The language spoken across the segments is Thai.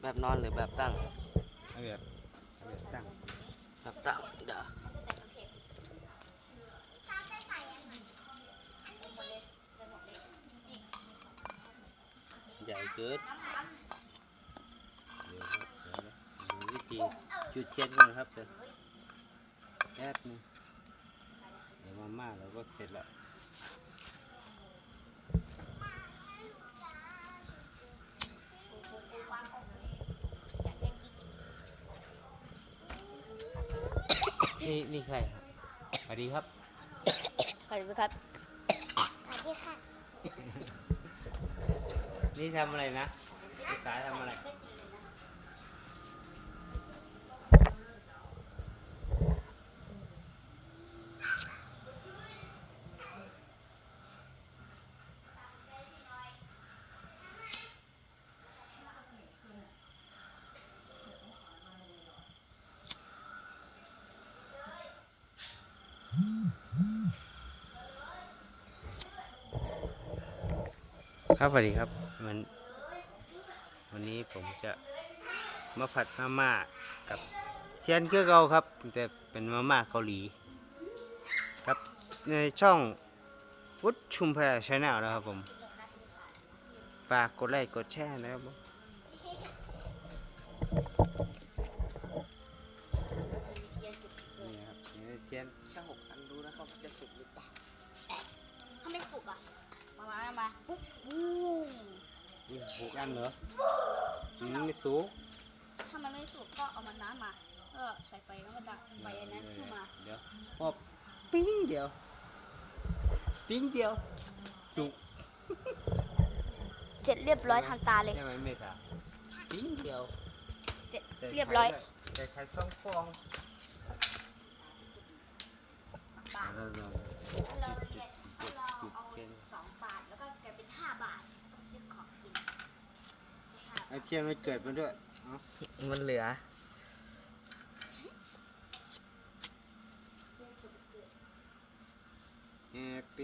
แบบนอนหรือแบบตั้ง เอาแบบเอาแบบตั้งแบบตั้งเดี๋ยวใหญ่เกินเดี๋ยวครับเดี๋ยวนะดูวิธีจุดเทียนก่อนครับเดี๋ยวแป๊บนึงเดี๋ยวมาม่าเราก็เสร็จแล้ว นี่นี่ใครครับสวัสดีครับ สวัสดีครับ สวัสดีค่ะ นี่ทำอะไรนะภาษาทำอะไร ครับสวัสดีครับมันวันนี้ผมจะมาผัดมาม่ากับเชียนเกื้อเกาครับ แต่เป็นมาม่าเกาหลี ครับในช่องวุฒชุมแพรชาแนลนะครับผม ฝากกดไลค์กดแชร์นะครับผมเชียนแค่หกอันดูนะครับจะสุกหรือเปล่าถ้าไม่สุกอะ มามามาปุ๊บบูมนี่หกอันเหรออืมไม่สูงถ้ามันไม่สุกก็เอามันน้ำมาก็ใส่ไฟแล้วก็ดับไฟอันนั้นขึ้นมาเดี๋ยวพอปิ้งเดียว ปิ้งเดียว สุกเสร็จเรียบร้อยทันตาเลยใช่ไหมเมธาปิ้งเดียว เสร็จใส่ไข่เรียบร้อยด้วยใส่ไข่สองฟองบาทแล้วเรา ไอาเทียนมันเกิดมาด้วยเอามันเหลือแฮป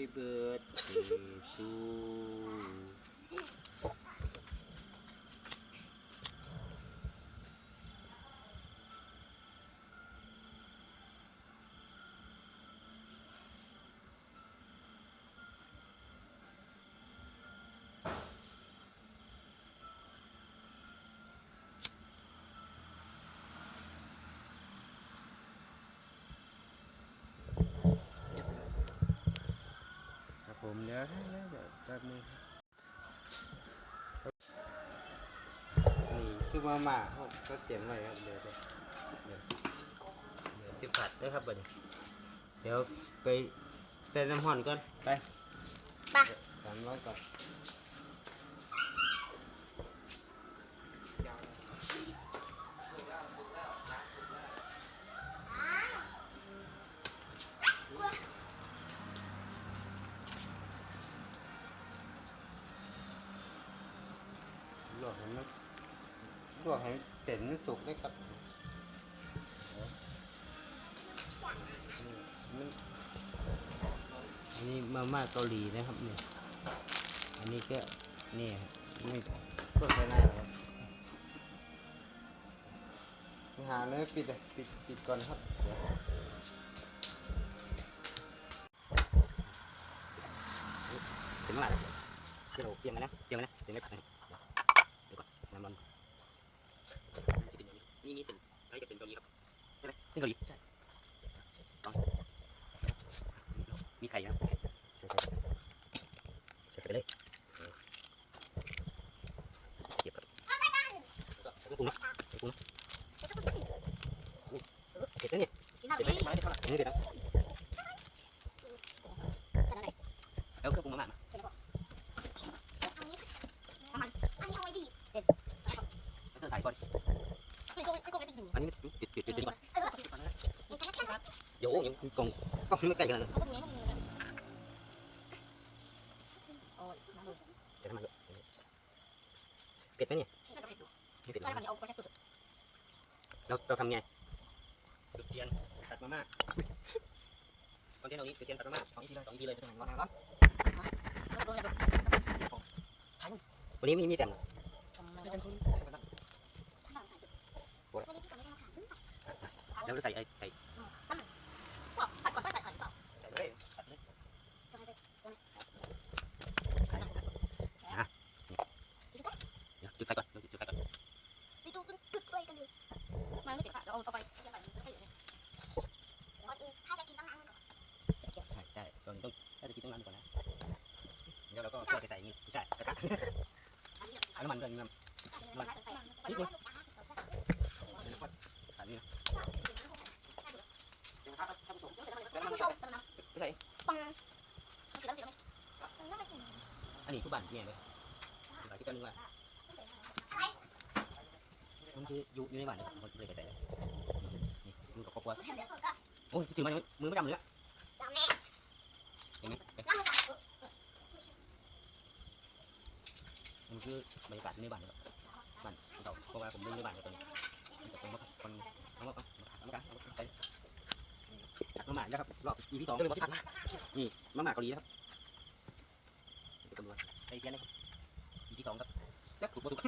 ดี๋ยวให้แล้วเดี๋ยวแป๊บนึงนี่คือมาม่าเขาก็เตรียมไว้ครับเดี๋ยวเดี๋ยวเดี๋ยวเดี๋ยวจะผัดด้วยครับบัดนี้เดี๋ยวไปใส่น้ำห่อนก่อนไปไปสามร้อยก่อน ลวกให้มันลวกให้เส้นมันสุกเลยครับอันนี้มาม่าเกาหลีนะครับเนี่ยอันนี้ก็นี่ครับไม่โฆษณาหรอกครับหาเลยปิดเลยปิดปิดก่อนครับถึงมื่อไหร่แล้วเดี๋ยวเตรียมมานะเตรียมมานะเตรียมไม่ผัดนะเดี๋ยวก่อนน้ำร้อนนี่นี่เป็นใช้กับเป็นเกาหลีครับใช่ไหมเป็นเกาหลีใช่ลองมีไข่ครับใช่ใช่ใช่ไปเลยเก็บครับก็ปรุงนะปรุงนะเผ็ดนะเนี่ย กินน้ำ เผ็ด ดี ไหมไม่ได้เท่าไหร่ไม่เผ็ดนะแล้วเครื่องปรุงมัดมาม่าตอนเทนต์เรานี้คือเชียนตัดมาม่าสองอีพีเลยสองอีพีเลยจะเป็นหนัร้อนหนังร้อวันนี้ไม่มีแต้มแล้วใส่ไอ้ใส่ ไปใส่อย่างนี้ไม่ใช่กระทะอันนี้เอาน้ำมันก่อนน้ำมันนิดนึงใส่นี่นะไปังน้ำแล้วมันกินอันนี้ทุกบ้านเนี่ยเลยบานที่กันนึงว่ามันคืออยู่อยู่ในบ้านเลยมันเลยกระจายเลยนี่มือกับครอบครัวโอ้ยถือมามือไม่ดำเลยอะดำแน่เห็นไหม น้ำมันคือบรรยากาศในบ้านเลยบ้านเราเพราะว่าผมเล่นในบ้านตอนนี้ผมมาคนเอามาเอามาเอามาใส่มาหมาแล้วครับรอบ EP สองก็เลยบอที่ผ่านมานี่มาหมาเกาหลีนะครับตำรวจไอ้เทียนนะครับ EP สองครับจักถูกบ่ถูก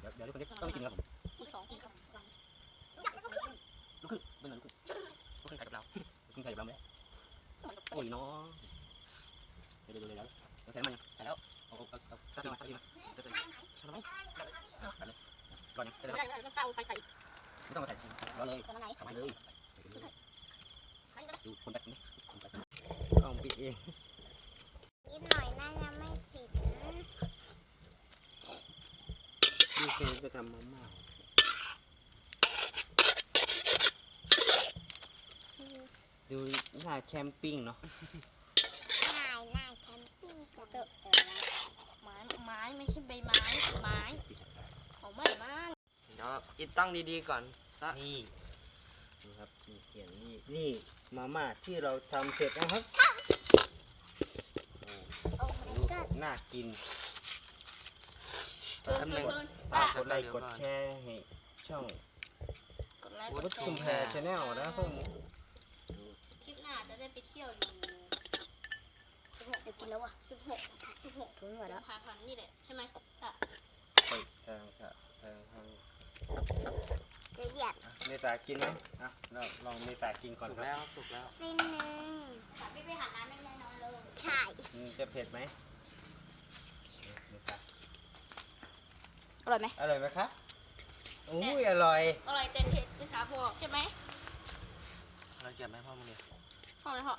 เดี๋ยวเดี๋ยวทุกคนต้องไปกินครับผมอีกสองอีกอยากให้เขาขึ้นลูกครึ่งเป็นลูกขึ้นไข่กับเราลูกครึ่งไทยกับเราไหมโอ้ยน้องเดี๋ยวเดี๋ยวเดี๋ยวเดี๋ยวใส่น้ำมันยังใส่แล้ว เตาไมก่อนยังไม่ได้ไม่ได้ต้องเอาไปใส่ไม่ต้องมาใส่เราเลยตรงไหนทำไปเลยดูคนแบบนี้คนแบบนี้ต้องปิดเองนิดหน่อยน่าจะไม่ติดนี่เคจะทำมาม่าดูหน้าแคมปิ้งเนาะ ง่ายน่าแคมปิ้งจะเจอ ไม้ไม้ไม่ใช่ใบไม้ไม้ของไม่มากเดี๋ยวอิดตั้งดีๆก่อนซะนี่นี่ครับนี่เขียนนี่นี่มาม่าที่เราทำเสร็จนะครับโอ้ดูก็น่ากินเชิญแป๊บเชินึญงเชิญฝากกดไลค์กดแชร์ให้ช่องกดไลค์วักดดแชชุมแพร์ชาแนลนะพวกหมูคลิปหน้าจะได้ไปเที่ยวอยู่สิบห กเดี๋ยวกินแล้วอะสิบหกสิบหกถึงหมดกุแล้วมภาพันธ์นี่แหละใช่ไหมอะไปทางสะทางทางเดี๋ยวเหยียบอะเมตากินไหมอะเราลองเมตากินก่อนสุกคแล้รับวสุกแล้วสิ้นหนึ่งไม่ไปหาน้ำไม่แน่นอนเลยใช่มันจะเผ็ดไหมเมตาอร่อยไหมอร่อยไหมครับอุ้ยอร่อย อร่อยเต็มเผ็ดไม่ช้าพอใช่ไหมเราเก็บไหมพ่อมึงเนี่ยพอไหมพ่อ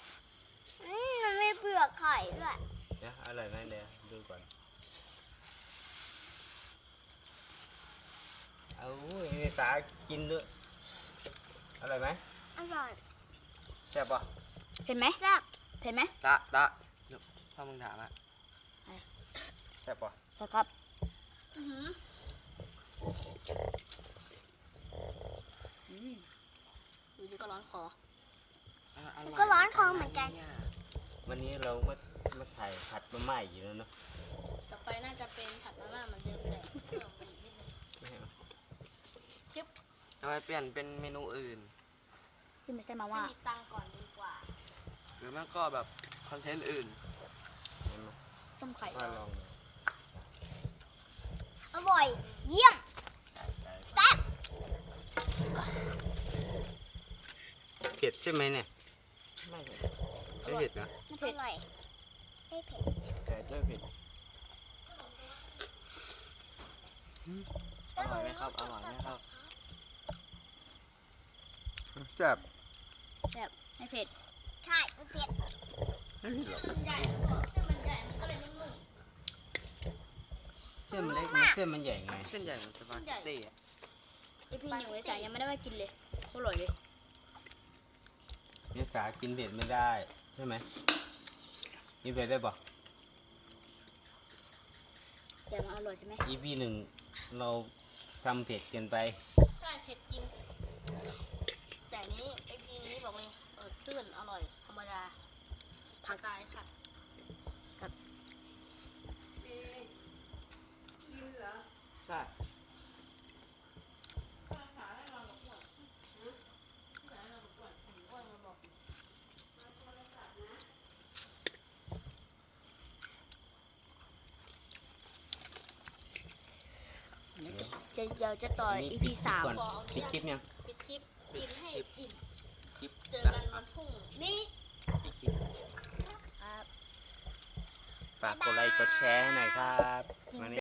อืมมันไม่เปลือกไข่ด้วยเดี๋ยวอร่อยไหมเดี๋ยวดูก่อนเอาอุ้ยเมตากินด้วยอร่อยไหมอร่อยแซ่บป่ะเห็นไหมแซ่บเห็นไหมตะตะเดี๋ยวพ่อมึงถามอะแซ่บป่ะใช่ครับอือหืออืมอยู่ดีก็ร้อนคออะอร่อย ก็ร้อนคอเหมือนกันเยวันนี้เรามามาถ่ายผัดมาม่าอีกแล้วเนาะต่อไปน่าจะเป็นผัดมาม่าเหมือนเดิมแต่เพิ่มไปอีกนิดนึงทำไมเปลี่ยนเป็นเมนูอื่น ที่ไม่ใช่มาม่า มีตังค์ก่อนดีกว่าหรือไม่ก็แบบคอนเทนต์อื่นเห็นไหมต้มไข่ว่าลองอร่อย เยี่ยมแซ่บเผ็ดใช่ไหมเนี่ย ไม่เผ็ดไม่เผ็ดนะอร่อยไม่เผ็ดแต่ไม่เผ็ดอร่อยไหมครับ อร่อยไหมครับแซ่บไม่เผ็ดใช่ไม่เผ็ดมันใหญ่พ่อเส้นมันใหญ่มันก็เลยนุ่มเส้นมันเล็กมันเส้นมันใหญ่ไง เส้นใหญ่เหมือนสปาเกตตี้อะๆไอพี่หนิวไอสายยังไม่ได้มากินเลยโคตรอร่อยเลย เนสากินเผ็ดไม่ได้ ใช่ไหมกินเผ็ดได้ปะแต่มันอร่อยใช่ไหมอีพีหนึ่งเราทำเผ็ดเกินไป ใช่เผ็ดจริง แต่อันนี้ไอพีนี้บอกเลยเออตื้นอร่อยธรรมดาผักกายค่ะ ใช่ จะเดี๋ยวจะต่อนี้ EP สามก่อนปิดคลิปยังปิดคลิปกินให้อิ่มคลิปเจอนะกันวันพรุ่งนี้ให้คลิปครับฝากกดไลค์กดแชร์ให้หน่อยครับวันนี้